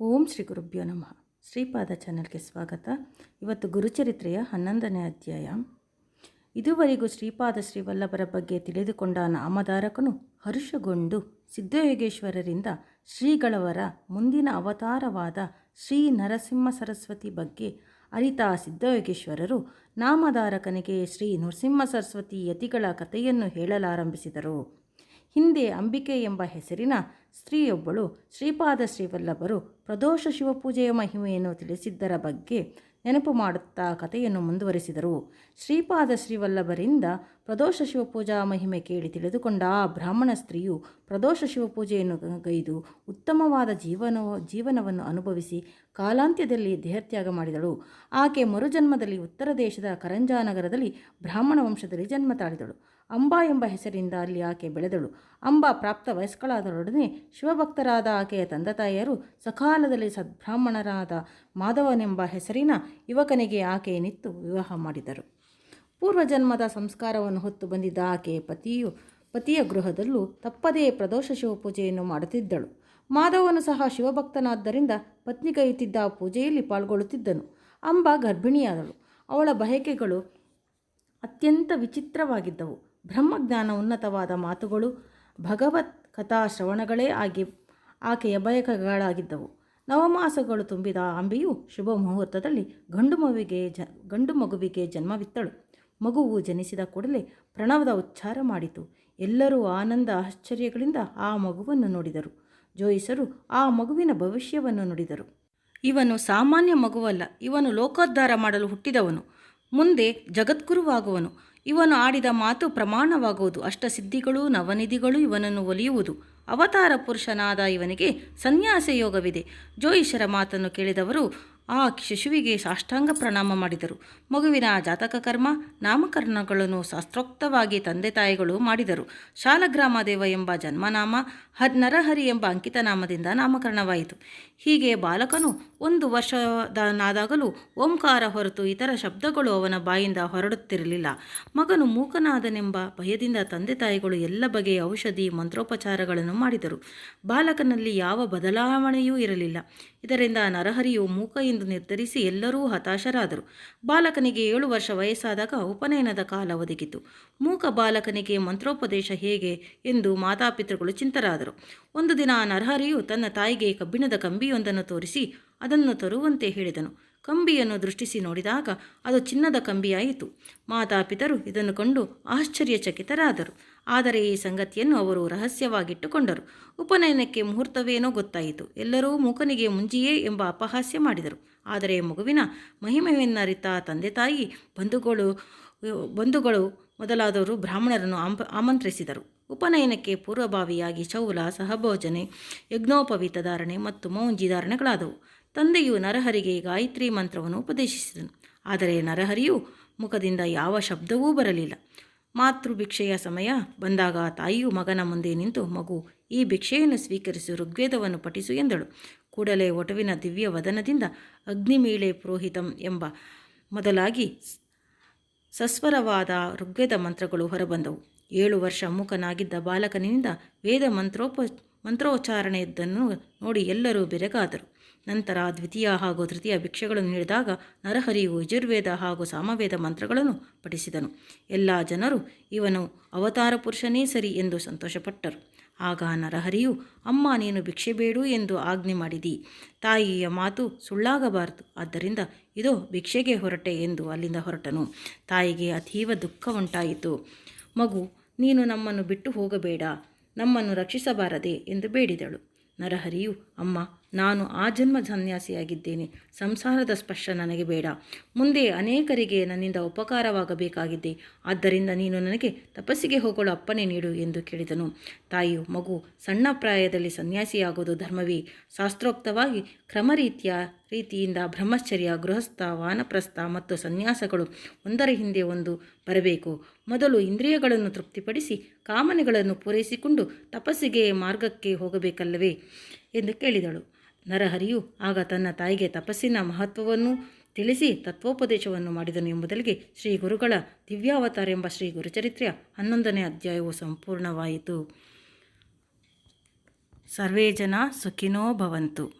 ಓಂ ಶ್ರೀ ಗುರುಭ್ಯೋ ನಮಃ. ಶ್ರೀಪಾದ ಚಾನಲ್ಗೆ ಸ್ವಾಗತ. ಇವತ್ತು ಗುರುಚರಿತ್ರೆಯ ಹನ್ನೊಂದನೇ ಅಧ್ಯಾಯ. ಇದುವರೆಗೂ ಶ್ರೀಪಾದ ಶ್ರೀವಲ್ಲಭರ ಬಗ್ಗೆ ತಿಳಿದುಕೊಂಡ ನಾಮಧಾರಕನು ಹರ್ಷಗೊಂಡು ಸಿದ್ಧಯೋಗೇಶ್ವರರಿಂದ ಶ್ರೀಗಳವರ ಮುಂದಿನ ಅವತಾರವಾದ ಶ್ರೀ ನರಸಿಂಹ ಸರಸ್ವತಿ ಬಗ್ಗೆ ಅರಿತ ಸಿದ್ಧಯೋಗೇಶ್ವರರು ನಾಮಧಾರಕನಿಗೆ ಶ್ರೀ ನರಸಿಂಹ ಸರಸ್ವತಿ ಯತಿಗಳ ಕಥೆಯನ್ನು ಹೇಳಲಾರಂಭಿಸಿದರು. ಹಿಂದೆ ಅಂಬಿಕೆ ಎಂಬ ಹೆಸರಿನ ಸ್ತ್ರೀಯೊಬ್ಬಳು ಶ್ರೀಪಾದ ಶ್ರೀವಲ್ಲಭರು ಪ್ರದೋಷ ಶಿವಪೂಜೆಯ ಮಹಿಮೆಯನ್ನು ತಿಳಿಸಿದ್ದರ ಬಗ್ಗೆ ನೆನಪು ಮಾಡುತ್ತಾ ಕಥೆಯನ್ನು ಮುಂದುವರಿಸಿದರು. ಶ್ರೀಪಾದ ಶ್ರೀವಲ್ಲಭರಿಂದ ಪ್ರದೋಷ ಶಿವಪೂಜಾ ಮಹಿಮೆ ಕೇಳಿ ತಿಳಿದುಕೊಂಡ ಆ ಬ್ರಾಹ್ಮಣ ಸ್ತ್ರೀಯು ಪ್ರದೋಷ ಶಿವಪೂಜೆಯನ್ನು ಗೈದು ಉತ್ತಮವಾದ ಜೀವನ, ಜೀವನವನ್ನು ಅನುಭವಿಸಿ ಕಾಲಾಂತ್ಯದಲ್ಲಿ ದೇಹತ್ಯಾಗ ಮಾಡಿದಳು. ಆಕೆ ಮರುಜನ್ಮದಲ್ಲಿ ಉತ್ತರ ದೇಶದ ಕರಂಜಾನಗರದಲ್ಲಿ ಬ್ರಾಹ್ಮಣ ವಂಶದಲ್ಲಿ ಜನ್ಮ ತಾಳಿದಳು. ಅಂಬಾ ಎಂಬ ಹೆಸರಿಂದ ಅಲ್ಲಿ ಆಕೆ ಬೆಳೆದಳು. ಅಂಬಾ ಪ್ರಾಪ್ತ ವಯಸ್ಕಳಾದರೊಡನೆ ಶಿವಭಕ್ತರಾದ ಆಕೆಯ ತಂದೆ ತಾಯಿಯರು ಸಕಾಲದಲ್ಲಿ ಸದ್ಬ್ರಾಹ್ಮಣರಾದ ಮಾಧವನೆಂಬ ಹೆಸರಿನ ಯುವಕನಿಗೆ ಆಕೆಯನ್ನಿತ್ತು ವಿವಾಹ ಮಾಡಿದರು. ಪೂರ್ವಜನ್ಮದ ಸಂಸ್ಕಾರವನ್ನು ಹೊತ್ತು ಬಂದಿದ್ದ ಆಕೆಯ ಪತಿಯು ಪತಿಯ ಗೃಹದಲ್ಲೂ ತಪ್ಪದೇ ಪ್ರದೋಷ ಶಿವಪೂಜೆಯನ್ನು ಮಾಡುತ್ತಿದ್ದಳು. ಮಾಧವನು ಸಹ ಶಿವಭಕ್ತನಾದ್ದರಿಂದ ಪತ್ನಿ ಕೈಯುತ್ತಿದ್ದ ಪೂಜೆಯಲ್ಲಿ ಪಾಲ್ಗೊಳ್ಳುತ್ತಿದ್ದನು. ಅಂಬಾ ಗರ್ಭಿಣಿಯಾದಳು. ಅವಳ ಬಯಕೆಗಳು ಅತ್ಯಂತ ವಿಚಿತ್ರವಾಗಿದ್ದವು. ಬ್ರಹ್ಮಜ್ಞಾನ ಉನ್ನತವಾದ ಮಾತುಗಳು ಭಗವತ್ ಕಥಾ ಶ್ರವಣಗಳೇ ಆಗಿ ಆಕೆಯ ಬಯಕಗಳಾಗಿದ್ದವು. ನವಮಾಸಗಳು ತುಂಬಿದ ಅಂಬೆಯು ಶುಭ ಮುಹೂರ್ತದಲ್ಲಿ ಗಂಡು ಮಗುವಿಗೆ ಜ, ಗಂಡು ಮಗುವಿಗೆ ಜನ್ಮವಿತ್ತಳು. ಮಗುವು ಜನಿಸಿದ ಕೂಡಲೇ ಪ್ರಣವದ ಉಚ್ಚಾರ ಮಾಡಿತು. ಎಲ್ಲರೂ ಆನಂದ ಆಶ್ಚರ್ಯಗಳಿಂದ ಆ ಮಗುವನ್ನು ನೋಡಿದರು. ಜೋಯಿಸರು ಆ ಮಗುವಿನ ಭವಿಷ್ಯವನ್ನು ನುಡಿದರು. ಇವನು ಸಾಮಾನ್ಯ ಮಗುವಲ್ಲ, ಇವನು ಲೋಕೋದ್ಧಾರ ಮಾಡಲು ಹುಟ್ಟಿದವನು. ಮುಂದೆ ಜಗದ್ಗುರುವಾಗುವನು. ಇವನು ಆಡಿದ ಮಾತು ಪ್ರಮಾಣವಾಗುವುದು. ಅಷ್ಟಸಿದ್ಧಿಗಳು ನವನಿಧಿಗಳು ಇವನನ್ನು ಒಲಿಯುವುದು. ಅವತಾರ ಪುರುಷನಾದ ಇವನಿಗೆ ಸನ್ಯಾಸ ಯೋಗವಿದೆ ಜೋಯಿಷರ ಮಾತನ್ನು ಕೇಳಿದವರು ಆ ಶಿಶುವಿಗೆ ಸಾಷ್ಟಾಂಗ ಪ್ರಣಾಮ ಮಾಡಿದರು. ಮಗುವಿನ ಜಾತಕ ಕರ್ಮ, ನಾಮಕರಣಗಳನ್ನು ಶಾಸ್ತ್ರೋಕ್ತವಾಗಿ ತಂದೆ ತಾಯಿಗಳು ಮಾಡಿದರು. ಶಾಲಗ್ರಾಮದೇವ ಎಂಬ ಜನ್ಮನಾಮ ಹದ್ ನರಹರಿ ಎಂಬ ಅಂಕಿತ ನಾಮದಿಂದ ನಾಮಕರಣವಾಯಿತು. ಹೀಗೆ ಬಾಲಕನು ಒಂದು ವರ್ಷದನಾದಾಗಲೂ ಓಂಕಾರ ಹೊರತು ಇತರ ಶಬ್ದಗಳು ಅವನ ಬಾಯಿಂದ ಹೊರಡುತ್ತಿರಲಿಲ್ಲ. ಮಗನು ಮೂಕನಾದನೆಂಬ ಭಯದಿಂದ ತಂದೆ ತಾಯಿಗಳು ಎಲ್ಲ ಬಗೆಯ ಔಷಧಿ, ಮಂತ್ರೋಪಚಾರಗಳನ್ನು ಮಾಡಿದರು. ಬಾಲಕನಲ್ಲಿ ಯಾವ ಬದಲಾವಣೆಯೂ ಇರಲಿಲ್ಲ. ಇದರಿಂದ ನರಹರಿಯು ಮೂಕ ಎಂದು ನಿರ್ಧರಿಸಿ ಎಲ್ಲರೂ ಹತಾಶರಾದರು. ಬಾಲಕನಿಗೆ ಏಳು ವರ್ಷ ವಯಸ್ಸಾದಾಗ ಉಪನಯನದ ಕಾಲ ಒದಗಿತು. ಮೂಕ ಬಾಲಕನಿಗೆ ಮಂತ್ರೋಪದೇಶ ಹೇಗೆ ಎಂದು ಮಾತಾಪಿತೃಗಳು ಚಿಂತರಾದರು. ಒಂದು ದಿನ ನರಹರಿಯು ತನ್ನ ತಾಯಿಗೆ ಕಬ್ಬಿಣದ ಕಂಬಿಯೊಂದನ್ನು ತೋರಿಸಿ ಅದನ್ನು ತರುವಂತೆ ಹೇಳಿದನು. ಕಂಬಿಯನ್ನು ದೃಷ್ಟಿಸಿ ನೋಡಿದಾಗ ಅದು ಚಿನ್ನದ ಕಂಬಿಯಾಯಿತು. ಮಾತಾಪಿತರು ಇದನ್ನು ಕಂಡು ಆಶ್ಚರ್ಯಚಕಿತರಾದರು. ಆದರೆ ಈ ಸಂಗತಿಯನ್ನು ಅವರು ರಹಸ್ಯವಾಗಿಟ್ಟುಕೊಂಡರು. ಉಪನಯನಕ್ಕೆ ಮುಹೂರ್ತವೇನೋ ಗೊತ್ತಾಯಿತು. ಎಲ್ಲರೂ ಮೂಕನಿಗೆ ಮುಂಜಿಯೇ ಎಂಬ ಅಪಹಾಸ್ಯ ಮಾಡಿದರು. ಆದರೆ ಮಗುವಿನ ಮಹಿಮೆಯನ್ನರಿತ ತಂದೆ ತಾಯಿ ಬಂಧುಗಳು ಬಂಧುಗಳು ಮೊದಲಾದವರು ಬ್ರಾಹ್ಮಣರನ್ನು ಆಮಂತ್ರಿಸಿದರು. ಉಪನಯನಕ್ಕೆ ಪೂರ್ವಭಾವಿಯಾಗಿ ಚೌಲ ಸಹಭೋಜನೆ, ಯಜ್ಞೋಪವೀತ ಧಾರಣೆ ಮತ್ತು ಮೌಂಜಿ ಧಾರಣೆಗಳಾದವು. ತಂದೆಯು ನರಹರಿಗೆ ಗಾಯತ್ರಿ ಮಂತ್ರವನ್ನು ಉಪದೇಶಿಸಿದನು. ಆದರೆ ನರಹರಿಯು ಮುಖದಿಂದ ಯಾವ ಶಬ್ದವೂ ಬರಲಿಲ್ಲ. ಮಾತೃಭಿಕ್ಷೆಯ ಸಮಯ ಬಂದಾಗ ತಾಯಿಯು ಮಗನ ಮುಂದೆ ನಿಂತು, ಮಗು, ಈ ಭಿಕ್ಷೆಯನ್ನು ಸ್ವೀಕರಿಸಿ, ಋಗ್ವೇದವನ್ನು ಪಠಿಸು ಎಂದಳು. ಕೂಡಲೇ ಒಟವಿನ ದಿವ್ಯ ವದನದಿಂದ ಅಗ್ನಿಮೀಳೆ ಪುರೋಹಿತಂ ಎಂಬ ಮೊದಲಾಗಿ ಸಸ್ವರವಾದ ಋಗ್ವೇದ ಮಂತ್ರಗಳು ಹೊರಬಂದವು. ಏಳು ವರ್ಷ ಮುಖನಾಗಿದ್ದ ಬಾಲಕನಿಂದ ವೇದ ಮಂತ್ರೋಪ, ಮಂತ್ರೋಚ್ಚಾರಣೆಯದ್ದನ್ನು ನೋಡಿ ಎಲ್ಲರೂ ಬೆರಗಾದರು. ನಂತರ ದ್ವಿತೀಯ ಹಾಗೂ ತೃತೀಯ ಭಿಕ್ಷೆಗಳನ್ನು ನೀಡಿದಾಗ ನರಹರಿಯು ಯಜುರ್ವೇದ ಹಾಗೂ ಸಾಮವೇದ ಮಂತ್ರಗಳನ್ನು ಪಠಿಸಿದನು. ಎಲ್ಲ ಜನರು ಇವನು ಅವತಾರ ಪುರುಷನೇ ಸರಿ ಎಂದು ಸಂತೋಷಪಟ್ಟರು. ಆಗ ನರಹರಿಯು, ಅಮ್ಮ, ನೀನು ಭಿಕ್ಷೆ ಬೇಡು ಎಂದು ಆಜ್ಞೆ ಮಾಡಿದಿ. ತಾಯಿಯ ಮಾತು ಸುಳ್ಳಾಗಬಾರದು. ಆದ್ದರಿಂದ ಇದೋ, ಭಿಕ್ಷೆಗೆ ಹೊರಟೆ ಎಂದು ಅಲ್ಲಿಂದ ಹೊರಟನು. ತಾಯಿಗೆ ಅತೀವ ದುಃಖ ಉಂಟಾಯಿತು ಮಗು, ನೀನು ನಮ್ಮನ್ನು ಬಿಟ್ಟು ಹೋಗಬೇಡ. ನಮ್ಮನ್ನು ರಕ್ಷಿಸಬಾರದೆ ಎಂದು ಬೇಡಿದಳು. ನರಹರಿಯು, ಅಮ್ಮ ನಾನು ಆ ಜನ್ಮ ಸನ್ಯಾಸಿಯಾಗಿದ್ದೇನೆ. ಸಂಸಾರದ ಸ್ಪರ್ಶ ನನಗೆ ಬೇಡ. ಮುಂದೆ ಅನೇಕರಿಗೆ ನನ್ನಿಂದ ಉಪಕಾರವಾಗಬೇಕಾಗಿದ್ದೆ ಆದ್ದರಿಂದ ನೀನು ನನಗೆ ತಪಸ್ಸಿಗೆ ಹೋಗಲು ಅಪ್ಪನೆ ನೀಡು ಎಂದು ಕೇಳಿದನು. ತಾಯಿಯು, ಮಗು, ಸಣ್ಣ ಪ್ರಾಯದಲ್ಲಿ ಸನ್ಯಾಸಿಯಾಗುವುದು ಧರ್ಮವೇ. ಶಾಸ್ತ್ರೋಕ್ತವಾಗಿ ಕ್ರಮರೀತಿಯ ರೀತಿಯಿಂದ ಬ್ರಹ್ಮಚರ್ಯ ಗೃಹಸ್ಥ, ವಾನಪ್ರಸ್ಥ ಮತ್ತು ಸನ್ಯಾಸಗಳು ಒಂದರ ಹಿಂದೆ ಒಂದು ಬರಬೇಕು. ಮೊದಲು ಇಂದ್ರಿಯಗಳನ್ನು ತೃಪ್ತಿಪಡಿಸಿ ಕಾಮನೆಗಳನ್ನು ಪೂರೈಸಿಕೊಂಡು ತಪಸ್ಸಿಗೆ ಮಾರ್ಗಕ್ಕೆ ಹೋಗಬೇಕಲ್ಲವೇ ಎಂದು ಕೇಳಿದಳು. ನರಹರಿಯು ಆಗ ತನ್ನ ತಾಯಿಗೆ ತಪಸ್ಸಿನ ಮಹತ್ವವನ್ನು ತಿಳಿಸಿ ತತ್ವೋಪದೇಶವನ್ನು ಮಾಡಿದನು ಎಂಬುದಲ್ಲಿಗೆ ಶ್ರೀ ಗುರುಗಳ ದಿವ್ಯಾವತಾರ ಎಂಬ ಶ್ರೀ ಗುರುಚರಿತ್ರೆಯ ಹನ್ನೊಂದನೇ ಅಧ್ಯಾಯವು ಸಂಪೂರ್ಣವಾಯಿತು. ಸರ್ವೇ ಜನ ಸುಖಿನೋ ಭವಂತು.